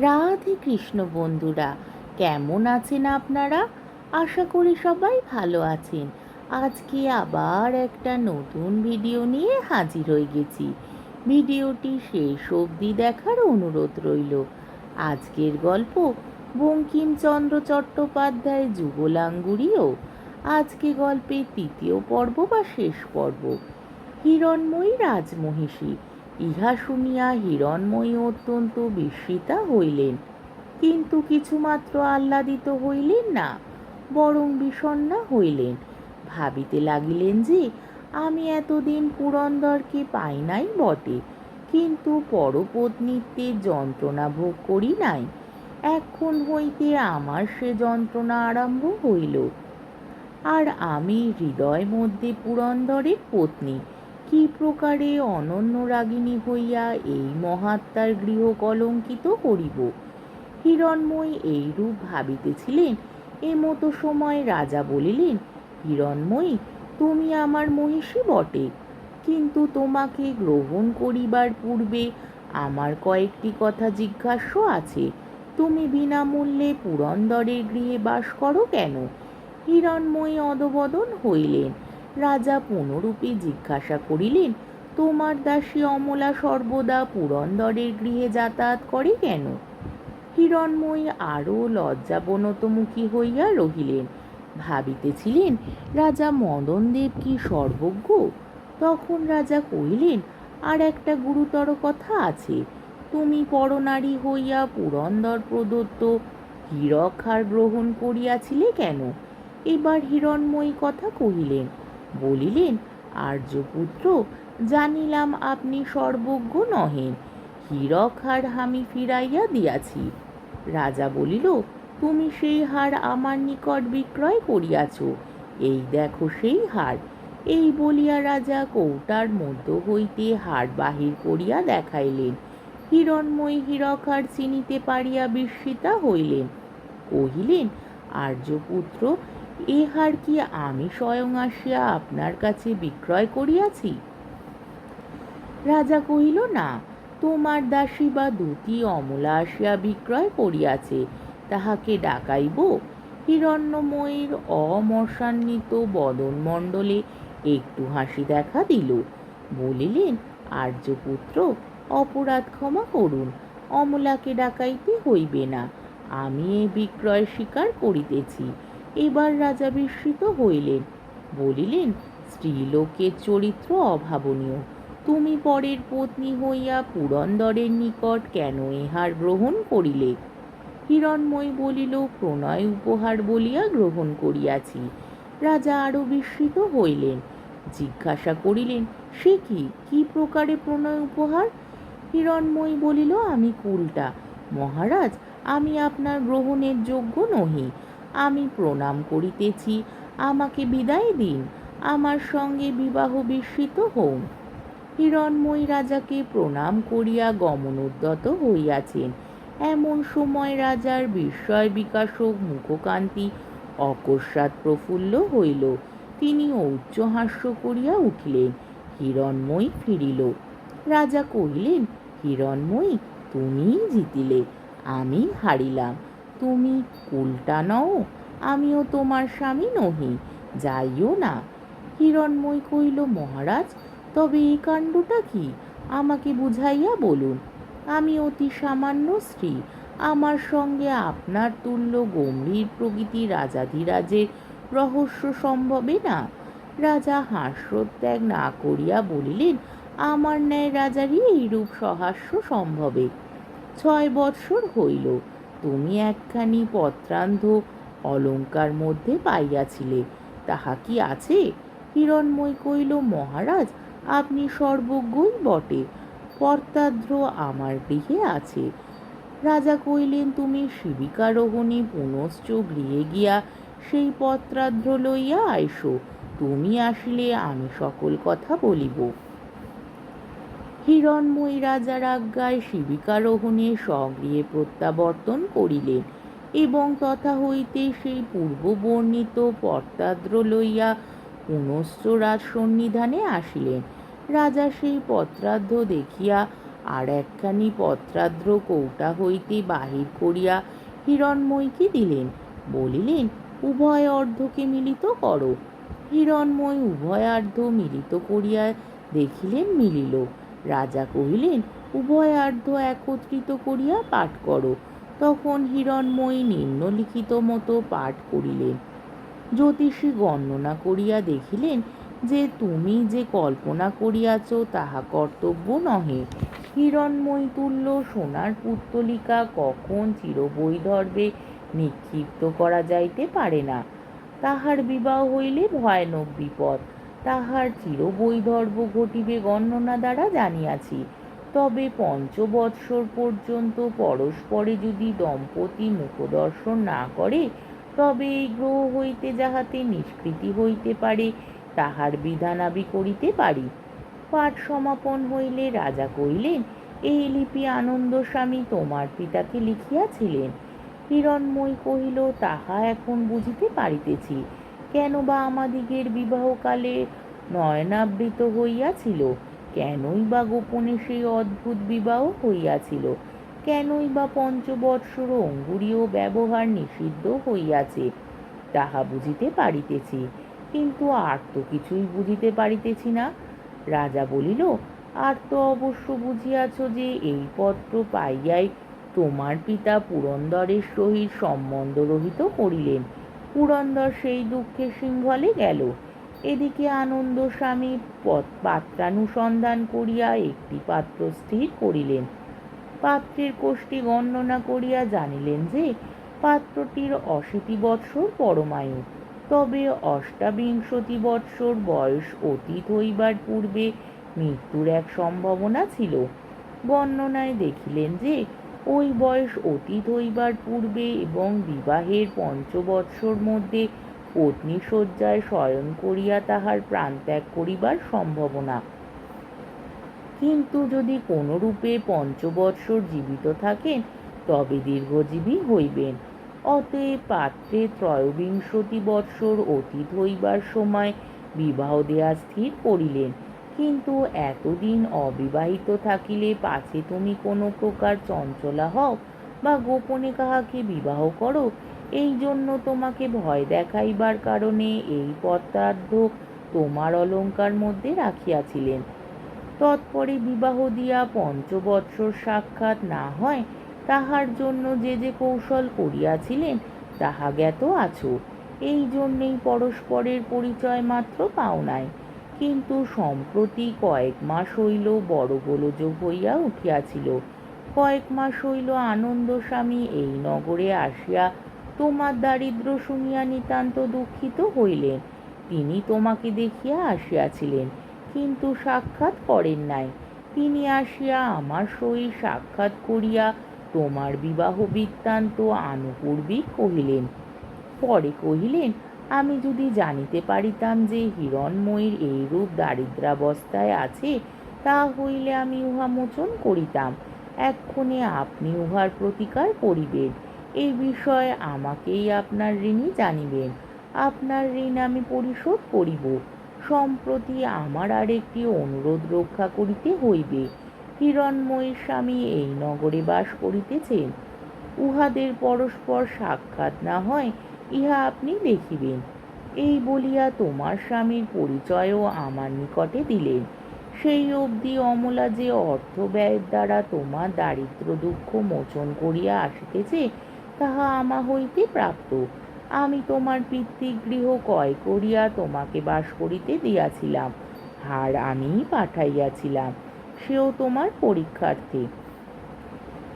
রাধে কৃষ্ণ বন্ধুরা, কেমন আছেন আপনারা? আশা করি সবাই ভালো আছেন। আজকে আবার একটা নতুন ভিডিও নিয়ে হাজির হয়ে গেছি। ভিডিওটি শেষ অবধি দেখার অনুরোধ রইল। আজকের গল্প বঙ্কিমচন্দ্র চট্টোপাধ্যায় যুগলাঙ্গুড়িও আজকে গল্পের তৃতীয় পর্ব বা শেষ পর্ব। হিরণময়ী রাজমহিষী ইহা শুনিয়া হিরণময়ী অত্যন্ত বিস্মিতা হইলেন। কিন্তু কিছুমাত্র আহ্লাদিত হইলেন না, বরং বিষণ্ণা হইলেন। ভাবিতে লাগিলেন যে, আমি এতদিন পুরন্দরকে পাই নাই বটে, কিন্তু পরপত্নীত্বের যন্ত্রণা ভোগ করি নাই। এখন হইতে আমার সে যন্ত্রণা আরম্ভ হইল। আর আমি হৃদয় মধ্যে পুরন্দরের পত্নী কি প্রকারে অনন্য রাগিনী হইয়া এই মহাত্মার গৃহ কলঙ্কিত করিব? হিরণময়ী এইরূপ ভাবিতেছিলেন। এমতো সময় রাজা বলিলেন, হিরণময়ী, তুমি আমার মহিষী বটে। কিন্তু তোমাকে গ্রহণ করিবার পূর্বে আমার কয়েকটি কথা জিজ্ঞাস্য আছে। তুমি বিনামূল্যে পুরন্দরের গৃহে বাস করো কেন? হিরণময়ী অদবদন হইলেন। রাজা পুনরূপে জিজ্ঞাসা করিলেন, তোমার দাসী অমলা সর্বদা পুরন্দরের গৃহে যাতায়াত করে কেন? হিরণময়ী আরও লজ্জাবনতমুখী হইয়া রহিলেন, ভাবিতেছিলেন, রাজা মদনদেব কি সর্বজ্ঞ? তখন রাজা কহিলেন, আর একটা গুরুতর কথা আছে, তুমি পরনারী হইয়া পুরন্দর প্রদত্ত হীরক হার গ্রহণ করিয়াছিলে কেন? এবার হিরণময়ী কথা কহিলেন বলিলেন, আর্যপুত্র, জানিলাম আপনি সর্বজ্ঞ নহেন। হীরক হার আমি ফিরাইয়া দিয়াছি। রাজা বলিল, তুমি সেই হার আমার নিকট বিক্রয় করিয়াছ। এই দেখো সেই হার। এই বলিয়া রাজা কৌটার মধ্য হইতে হার বাহির করিয়া দেখাইলেন। হিরণময়ী হীরকহার চিনিতে পারিয়া বিস্মিতা হইলেন। কহিলেন, আর্যপুত্র এ হার কি আমি স্বয়ং আসিয়া আপনার কাছে বিক্রয় করিয়াছি? রাজা কহিল, না, তোমার দাসী বা দুটি অমলা আসিয়া বিক্রয় করিয়াছে, তাহাকে ডাকাইব। হিরণ্যময়ীর অমর্ষান্বিত বদনমণ্ডলে একটু হাসি দেখা দিল। বলিলেন, আর্যপুত্র, অপরাধ ক্ষমা করুন, অমলাকে ডাকাইতে হইবে না। আমি এ বিক্রয় স্বীকার করিতেছি। এবার রাজা বিস্মিত হইলেন। বলিলেন, স্ত্রীলোকের চরিত্র অভাবনীয়। তুমি পরের পত্নী হইয়া পুরন্দরের নিকট কেন ইহার গ্রহণ করিলে? হিরণময় বলিল, প্রণয় উপহার বলিয়া গ্রহণ করিয়াছি। রাজা আরও বিস্মিত হইলেন। জিজ্ঞাসা করিলেন, সে কি? কি প্রকারে প্রণয় উপহার? হিরণময়ী বলিল, আমি কুলটা। মহারাজ, আমি আপনার গ্রহণের যোগ্য নহি। আমি প্রণাম করিতেছি। আমাকে বিদায় দিন। আমার সঙ্গে বিবাহ বিস্মিত হন হিরণময়ী রাজাকে প্রণাম করিয়া গমনোদ্যত হইয়াছেন। এমন সময় রাজার বিস্ময় বিকাশক মুখকান্তি অকস্মাৎ প্রফুল্ল হইল। তিনি ঔচ্চ হাস্য করিয়া উঠিলেন। হিরণময়ী ফিরিল। রাজা কহিলেন, হিরণময়ী, তুমিই জিতিলে। আমি হারিলাম। তুমি কুলটা নও, আমিও তোমার স্বামী নহি, যাইও না। হিরণময়ী কহিল, মহারাজ, তবে এই কাণ্ডটা কি? আমাকে বুঝাইয়া বলুন, আমি অতি সামান্য স্ত্রী, আমার সঙ্গে আপনার তুল্য গম্ভীর প্রকৃতি রাজাধিরাজের রহস্য সম্ভবে না। রাজা হাস্যোত্যাগ না করিয়া বলিলেন, আমার ন্যায় রাজারই এইরূপ সহাস্য সম্ভবে। ছয় বৎসর হইল তুমি একখানি পত্রান্ধ অলঙ্কার মধ্যে পাইয়াছিলে, তাহা কি আছে? হিরণময় কইল মহারাজ, আপনি সর্বজ্ঞই বটে পর্তাদ্র আমার গৃহে আছে। রাজা কইলেন তুমি শিবিকারোহণে পুনশ্চ গৃহে গিয়া সেই পত্রাদ্র লইয়া আইসো, তুমি আসলে আমি সকল কথা বলিব। হিরণময়ী রাজার আজ্ঞায় শিবিকারোহণে স্বগৃহে প্রত্যাবর্তন করিলেন এবং তথা হইতে সেই পূর্ববর্ণিত পত্রাদ্র লইয়া পুনশ্চ সন্নিধানে আসিলেন। রাজা সেই পত্রার্ধ দেখিয়া আর একখানি পত্রাদ্র কৌটা হইতে বাহির করিয়া হিরণময়ীকে দিলেন। বলিলেন, উভয় অর্ধকে মিলিত করো। হিরণময় উভয়ার্ধ মিলিত করিয়া দেখিলেন মিলিল। রাজা কহিলেন উভয়ার্ধ একত্রিত করিয়া পাঠ করো। তখন হিরণময়ী নিম্নলিখিত মতো পাঠ করিলেন। জ্যোতিষী গণনা করিয়া দেখিলেন যে, তুমি যে কল্পনা করিয়াছ, তাহা কর্তব্য নহে। হিরণময়ী তুল্য সোনার পুত্তলিকা কখন চিরবৈধর্বে নিক্ষিপ্ত করা যাইতে পারে না। তাহার বিবাহ হইলে ভয়ানক বিপদ। তাহার চিরবৈধর্ব ঘটিবে গণনা দ্বারা জানিয়াছি। তবে পঞ্চবৎসর পর্যন্ত পরস্পরে যদি দম্পতি মুখদর্শন না করে, তবে এই গ্রহ হইতে যাহাতে নিষ্কৃতি হইতে পারে, তাহার বিধানাবি করিতে পারি। পাঠ সমাপন হইলে রাজা কহিলেন, এই লিপি আনন্দ স্বামী তোমার পিতাকে লিখিয়াছিলেন। হিরণময়ী কহিল, তাহা এখন বুঝিতে পারিতেছি। কেন বা আমাদিগের বিবাহকালে নয়নাবৃত হইয়াছিল? কেনই বা গোপনে সেই অদ্ভুত বিবাহ হইয়াছিল? কেনই বা পঞ্চবৎসর অঙ্গুরীয় ব্যবহার নিষিদ্ধ হইয়াছে? তাহা বুঝিতে পারিতেছি, কিন্তু আর তো কিছুই বুঝিতে পারিতেছি না। রাজা বলিল, আর তো অবশ্য বুঝিয়াছ যে এই পত্র পাইয়াই তোমার পিতা পুরন্দরের সহিত সম্বন্ধ রহিত করিলেন। পুরন্দর সেই দুঃখে সিংহলে গেল। এদিকে আনন্দ স্বামী পাত্রানুসন্ধান করিয়া একটি পাত্র স্থির করিলেন। পাত্রের কোষ্ঠী গণনা করিয়া জানিলেন যে, পাত্রটির অশীতি বৎসর পরমায়ু। তবে অষ্টাবিংশতি বৎসর বয়স অতীত হইবার পূর্বে মৃত্যুর এক সম্ভাবনা ছিল। বর্ণনায় দেখিলেন যে ওই বয়স অতীত হইবার পূর্বে এবং বিবাহের পঞ্চবৎসর মধ্যে পত্নী শয্যায় শয়ন করিয়া তাহার প্রাণ ত্যাগ করিবার সম্ভাবনা। কিন্তু যদি কোনরূপে পঞ্চবৎসর জীবিত থাকেন, তবে দীর্ঘজীবী হইবেন। অতএব পাত্রে ত্রয়োবিংশতি বৎসর অতীত হইবার সময় বিবাহ দেয়া স্থির করিলেন। কিন্তু এতদিন অবিবাহিত থাকিলে পাছে তুমি কোনো প্রকার চঞ্চলা হও বা গোপনে কাহাকে বিবাহ করো? এই জন্য তোমাকে ভয় দেখাইবার কারণে এই পত্রার্ধ তোমার অলঙ্কার মধ্যে রাখিয়াছিলেন। তৎপরে বিবাহ দিয়া পঞ্চবৎসর সাক্ষাৎ না হয় তাহার জন্য যে যে কৌশল করিয়াছিলেন, তাহা জ্ঞাত আছো। এই জন্যেই পরস্পরের পরিচয় মাত্র পাও নাই। কিন্তু সম্প্রতি কয়েক মাস হইল বড় গোলযোগ হইয়া উঠিয়াছিল। কয়েক মাস হইল আনন্দ স্বামী এই নগরে আসিয়া তোমার দারিদ্র শুনিয়া নিতান্ত দুঃখিত হইলেন। তিনি তোমাকে দেখিয়া আসিয়াছিলেন, কিন্তু সাক্ষাৎ করেন নাই। তিনি আসিয়া আমার সহিত সাক্ষাৎ করিয়া তোমার বিবাহ বৃত্তান্ত আনুপূর্বিক কহিলেন। পরে কহিলেন আমি যদি জানিতে পারিতাম যে হিরণময়ীর এইরূপ দারিদ্রাবস্থায় আছে, তা হইলে আমি উহা মোচন করিতাম। এক্ষণে আপনি উহার প্রতিকার করিবেন। এই বিষয়ে আমাকেই আপনার ঋণই জানিবেন। আপনার ঋণ আমি পরিশোধ করিব। সম্প্রতি আমার আর একটি অনুরোধ রক্ষা করিতে হইবে। হিরণময়ীর স্বামী এই নগরে বাস করিতেছেন। উহাদের পরস্পর সাক্ষাৎ না হয় ইহা আপনি দেখিবেন। এই বলিয়া তোমার স্বামীর পরিচয়ও আমার নিকটে দিলেন। সেই অবধি অমলা যে অর্থ ব্যয়ের দ্বারা তোমার দারিদ্র দুঃখ মোচন করিয়া আসিতেছে, তাহা আমা হইতে প্রাপ্ত। আমি তোমার পিতৃগৃহ ক্রয় করিয়া তোমাকে বাস করিতে দিয়াছিলাম, হার আমি পাঠাইয়াছিলাম, সেও তোমার পরীক্ষার্থে।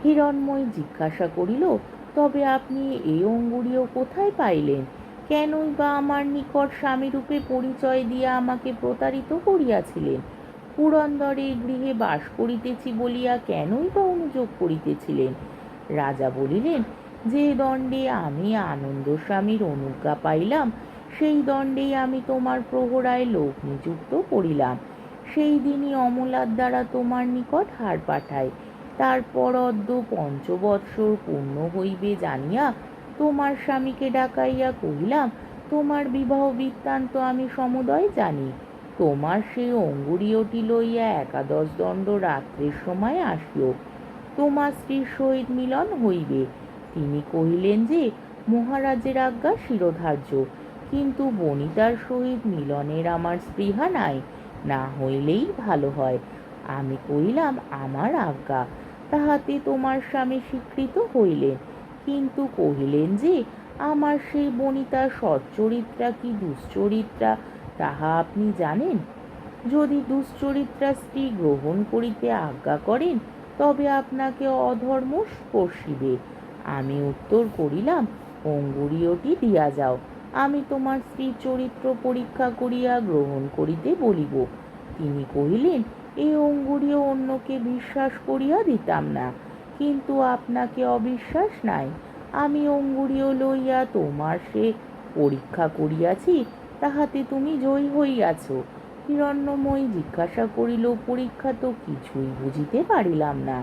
হিরণময় জিজ্ঞাসা করিল তবে আপনি এই অঙ্গুরীয় কোথায় পাইলেন? কেনই বা আমার নিকট স্বামীরূপে পরিচয় দিয়া আমাকে প্রতারিত করিয়াছিলেন? পুরন্দরে গৃহে বাস করিতেছি বলিয়া কেনই বা অনুযোগ করিতেছিলেন? রাজা বলিলেন, যে দণ্ডে আমি আনন্দ স্বামীর অনুজ্ঞা পাইলাম, সেই দণ্ডেই আমি তোমার প্রহরায় লোক নিযুক্ত করিলাম। সেই দিনই অমলার দ্বারা তোমার নিকট হার পাঠাই তারপর অদ্য পঞ্চবৎসর পূর্ণ হইবে জানিয়া তোমার স্বামীকে ডাকাইয়া কহিলাম, তোমার বিবাহ বৃত্তান্ত আমি সমুদয় জানি। তোমার সেই অঙ্গুরীয়টি লইয়া একাদশ দণ্ড রাত্রের সময় আসিও। তোমার স্ত্রীর সহিত মিলন হইবে। তিনি কহিলেন যে, মহারাজের আজ্ঞা শিরোধার্য। কিন্তু বনিতার সহিত মিলনের আমার স্পৃহা নাই। না হইলেই ভালো হয়। আমি কহিলাম, আমার আজ্ঞা। তাহাতে তোমার স্বামী স্বীকৃত হইলেন। কিন্তু কহিলেন যে, আমার সেই বনিতা সচ্চরিত্রা কি দুশ্চরিত্রা, তাহা আপনি জানেন? যদি দুশ্চরিত্রা স্ত্রী গ্রহণ করিতে আজ্ঞা করেন, তবে আপনাকে অধর্ম স্পর্শিবে। আমি উত্তর করিলাম, অঙ্গুরীয়টি দিয়া যাও। আমি তোমার স্ত্রীর চরিত্র পরীক্ষা করিয়া গ্রহণ করিতে বলিব। তিনি কহিলেন এই অঙ্গুরীয় অন্যকে বিশ্বাস করিয়া দিতাম না। কিন্তু আপনাকে অবিশ্বাস নাই। আমি অঙ্গুরীয় লইয়া তোমার সে পরীক্ষা করিয়াছি, তাহাতে তুমি জয়ী হইয়াছ। হিরণ্যময়ী জিজ্ঞাসা করিল, পরীক্ষা তো কিছুই বুঝিতে পারিলাম না।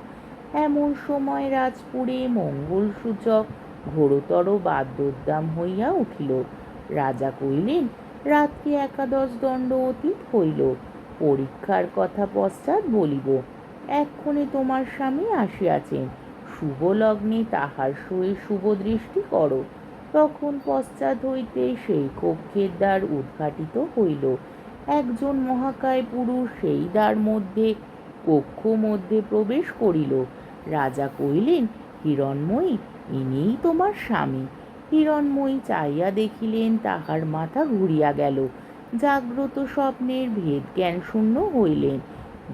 এমন সময় রাজপুরে মঙ্গলসূচক ঘোরতর বাদ্যোদ্দাম হইয়া উঠিল। রাজা কহিলেন, রাত্রি একাদশ দণ্ড অতীত হইল। পরীক্ষার কথা পশ্চাৎ বলিব এক্ষণে তোমার স্বামী আসিয়াছেন। শুভ লগ্নে তাহার সহিত শুভ দৃষ্টি করো। তখন পশ্চাৎ হইতে সেই কক্ষের দ্বার উদ্ঘাটিত হইল। একজন মহাকায় পুরুষ সেই দ্বার মধ্যে, কক্ষ মধ্যে প্রবেশ করিল। রাজা কহিলেন, হিরণময়ী, ইনিই তোমার স্বামী। হিরণময়ী চাইয়া দেখিলেন তাহার মাথা ঘুরিয়া গেল। জাগ্রত স্বপ্নের ভেদ জ্ঞান শূন্য হইলেন।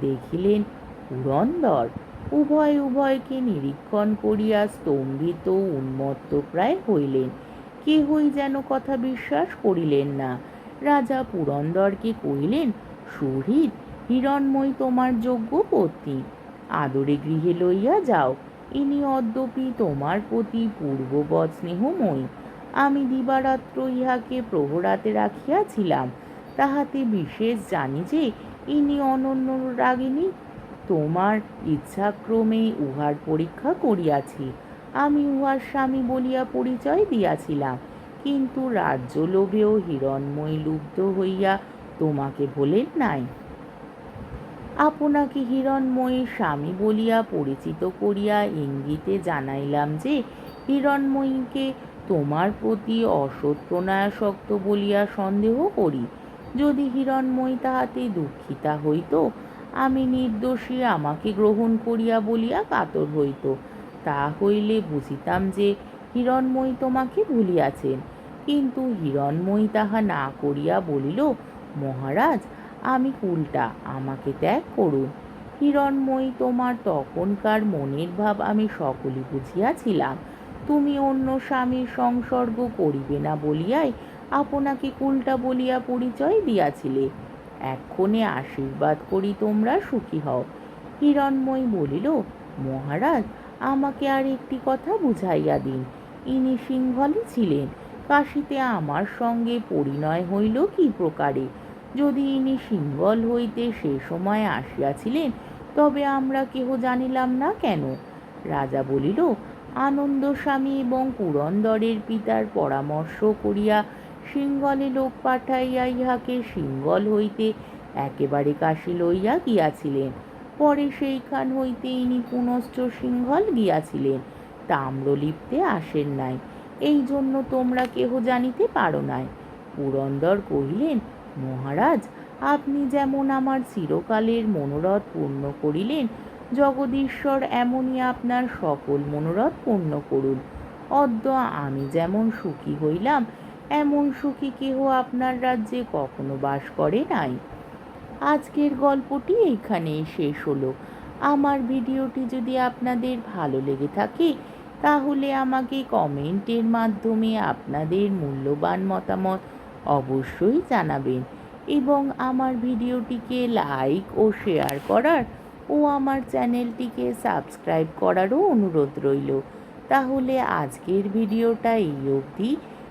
দেখিলেন পুরন্দর, উভয় উভয়কে নিরীক্ষণ করিয়া স্তম্ভিত উন্মত্ত প্রায় হইলেন। কেহই যেন কথা বিশ্বাস করিলেন না। রাজা পুরন্দরকে কহিলেন, সুহৃদ, হিরণময়ী তোমার যোগ্য পত্নী। আদরে গৃহে লইয়া যাও। ইনি অদ্যপি তোমার প্রতি পূর্ববৎ স্নেহময়ী। আমি দিবারাত্র ইহাকে প্রহরাতে রাখিয়াছিলাম। তাহাতে বিশেষ জানি যে ইনি অনন্য রাগিনী তোমার ইচ্ছাক্রমে উহার পরীক্ষা করিয়াছি। আমি উহার স্বামী বলিয়া পরিচয় দিয়াছিলাম। কিন্তু রাজ্য লোভেও হিরণময়ী লুব্ধ হইয়া তোমাকে বলেন নাই। আপনাকে হিরণময়ী স্বামী বলিয়া পরিচিত করিয়া ইঙ্গিতে জানাইলাম যে, হিরণময়ীকে তোমার প্রতি অসৎ প্রণয়াসক্ত বলিয়া সন্দেহ করি। যদি হিরণময়ী তাহাতে দুঃখিতা হইত, আমি নির্দোষী আমাকে গ্রহণ করিয়া বলিয়া কাতর হইত। তা হইলে বুঝিতাম যে হিরণময়ী তোমাকে ভুলিয়াছেন। কিন্তু হিরণময়ী তাহা না করিয়া বলিল, মহারাজ, আমি কুলটা আমাকে ত্যাগ করুন। হিরণময়ী তোমার তখনকার মনের ভাব আমি সকলই বুঝিয়াছিলাম। তুমি অন্য স্বামীর সংসর্গ করিবে না বলিয়াই আপনাকে কুলটা বলিয়া পরিচয় দিয়াছিলে। এক্ষণে আশীর্বাদ করি তোমরা সুখী হও। হিরণময়ী বলিল, মহারাজ, আমাকে আর একটি কথা বুঝাইয়া দিন। ইনি সিংহলে ছিলেন। কাশীতে আমার সঙ্গে পরিণয় হইল কি প্রকারে? যদি ইনি সিংহল হইতে সে সময় আসিয়াছিলেন, তবে আমরা কেহ জানিলাম না কেন? রাজা বলিল আনন্দস্বামী এবং পুরন্দরের পিতার পরামর্শ করিয়া সিংহলে লোক পাঠাইয়া ইহাকে সিংহল হইতে একেবারে কাশী লইয়া গিয়াছিলেন। পরে সেইখান হইতে ইনি পুনশ্চ সিংহল গিয়াছিলেন। তাম্রলিপ্তে আসেন নাই। এই জন্য তোমরা কেহ জানিতে পারো নাই। পুরন্দর কহিলেন, মহারাজ, আপনি যেমন আমার চিরকালের মনোরথ পূর্ণ করিলেন, জগদীশ্বর এমনই আপনার সকল মনোরথ পূর্ণ করুন। অদ্য আমি যেমন সুখী হইলাম এমন সুখী কেহ আপনার রাজ্যে কখনো বাস করে নাই? আজকের গল্পটি এইখানেই শেষ হলো। আমার ভিডিওটি যদি আপনাদের ভালো লেগে থাকে, তাহলে আমাকে কমেন্টের মাধ্যমে আপনাদের মূল্যবান মতামত অবশ্যই জানাবেন এবং আমার ভিডিওটিকে লাইক ও শেয়ার করার ও আমার চ্যানেলটিকে সাবস্ক্রাইব করারও অনুরোধ রইল। তাহলে আজকের ভিডিওটা এই অবধি।